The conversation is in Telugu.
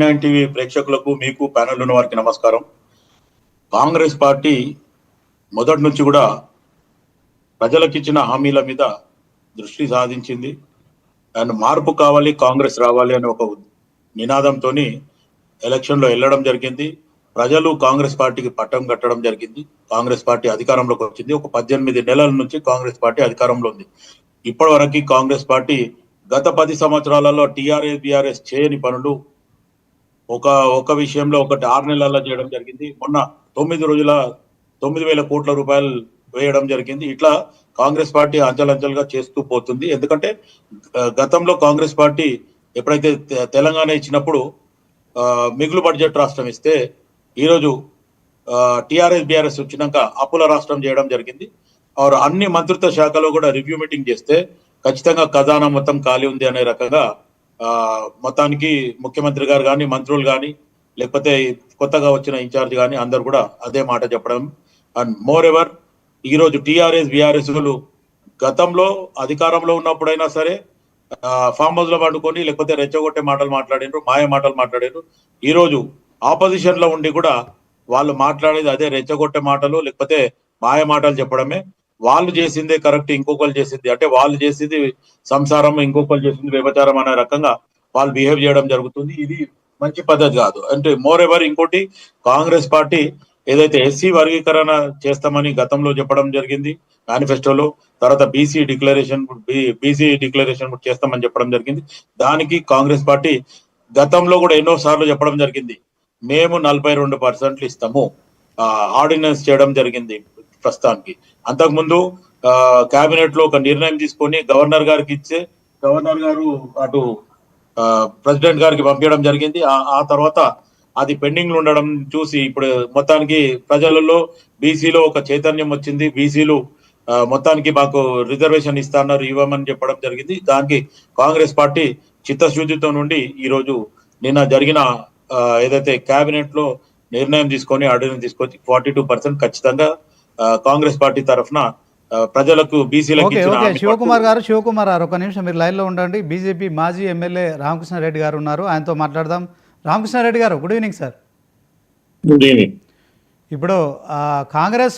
టీవీ ప్రేక్షకులకు మీకు ప్యానెల్ ఉన్న వారికి నమస్కారం. కాంగ్రెస్ పార్టీ మొదటి నుంచి కూడా ప్రజలకు ఇచ్చిన హామీల మీద దృష్టి సాధించింది. అండ్ మార్పు కావాలి కాంగ్రెస్ రావాలి అనే ఒక నినాదంతో ఎలక్షన్లో వెళ్ళడం జరిగింది. ప్రజలు కాంగ్రెస్ పార్టీకి పట్టం కట్టడం జరిగింది. కాంగ్రెస్ పార్టీ అధికారంలోకి వచ్చింది. ఒక పద్దెనిమిది నెలల నుంచి కాంగ్రెస్ పార్టీ అధికారంలో ఉంది. ఇప్పటి వరకు కాంగ్రెస్ పార్టీ గత పది సంవత్సరాలలో టీఆర్ఎస్ బీఆర్ఎస్ చేయని పనులు ఒక ఒక విషయంలో ఒకటి ఆరు నెలల్లో చేయడం జరిగింది. మొన్న తొమ్మిది రోజుల తొమ్మిది వేల కోట్ల రూపాయలు వేయడం జరిగింది. ఇట్లా కాంగ్రెస్ పార్టీ అంచెలంచెలుగా చేస్తూ పోతుంది. ఎందుకంటే గతంలో కాంగ్రెస్ పార్టీ ఎప్పుడైతే తెలంగాణ ఇచ్చినప్పుడు మిగులు బడ్జెట్ రాష్ట్రం ఇస్తే ఈరోజు టిఆర్ఎస్ బిఆర్ఎస్ వచ్చినాక అప్పుల రాష్ట్రం చేయడం జరిగింది. ఆరు అన్ని మంత్రిత్వ శాఖలో కూడా రివ్యూ మీటింగ్ చేస్తే ఖచ్చితంగా ఖజానా మొత్తం ఖాళీ ఉంది అనే రకంగా మొత్తానికి ముఖ్యమంత్రి గారు కానీ మంత్రులు కానీ లేకపోతే కొత్తగా వచ్చిన ఇన్ఛార్జ్ కానీ అందరు కూడా అదే మాట చెప్పడం. అండ్ మోర్ ఎవర్ ఈరోజు టీఆర్ఎస్ టిఆర్ఎస్ గతంలో అధికారంలో ఉన్నప్పుడైనా సరే ఫామ్ హౌస్లో పండుకొని లేకపోతే రెచ్చగొట్టే మాటలు మాట్లాడారు మాయ మాటలు మాట్లాడారు ఈరోజు ఆపోజిషన్లో ఆపోజిషన్లో ఉండి కూడా వాళ్ళు మాట్లాడేది అదే రెచ్చగొట్టే మాటలు లేకపోతే మాయ మాటలు చెప్పడమే. వాళ్ళు చేసిందే కరెక్ట్ ఇంకొకరు చేసింది. అంటే వాళ్ళు చేసింది సంసారం ఇంకొకరు చేసింది వ్యభచారం అనే రకంగా వాళ్ళు బిహేవ్ చేయడం జరుగుతుంది. ఇది మంచి పద్ధతి కాదు. అంటే మోర్ ఎవర్ ఇంకోటి కాంగ్రెస్ పార్టీ ఏదైతే ఎస్సీ వర్గీకరణ చేస్తామని గతంలో చెప్పడం జరిగింది మేనిఫెస్టోలో తర్వాత బీసీ డిక్లరేషన్ బీసీ డిక్లరేషన్ చేస్తామని చెప్పడం జరిగింది. దానికి కాంగ్రెస్ పార్టీ గతంలో కూడా ఎన్నో సార్లు చెప్పడం జరిగింది. మేము నలభై రెండు పర్సెంట్లు ఇస్తాము. ఆర్డినెన్స్ చేయడం జరిగింది. ప్రస్తుతానికి. అంతకుముందు కేబినెట్లో ఒక నిర్ణయం తీసుకొని గవర్నర్ గారికి ఇచ్చే గవర్నర్ గారు అటు ప్రెసిడెంట్ గారికి పంపించడం జరిగింది. ఆ- తర్వాత అది పెండింగ్ ఉండడం చూసి ఇప్పుడు మొత్తానికి ప్రజలలో బీసీలో ఒక చైతన్యం వచ్చింది. బీసీలు మొత్తానికి మాకు రిజర్వేషన్ ఇస్తాన్నారు ఇవ్వమని చెప్పడం జరిగింది. దానికి కాంగ్రెస్ పార్టీ చిత్తశుద్ధితో నుండి ఈ రోజు నిన్న జరిగిన ఏదైతే కేబినెట్లో నిర్ణయం తీసుకొని ఆర్డినెన్స్ తీసుకొని ఫార్టీ టూ పర్సెంట్ ఖచ్చితంగా కాంగ్రెస్ పార్టీ తరఫున ప్రజలకు బీసీలకు శివకుమార్ గారు శివకుమార్ గారు ఒక నిమిషం మీరు లైన్లో ఉండండి. బీజేపీ మాజీ ఎమ్మెల్యే రామకృష్ణారెడ్డి గారు ఉన్నారు. ఆయనతో మాట్లాడదాం. Ramakrishna Reddy garu good evening sir. Good evening. ఇప్పుడు కాంగ్రెస్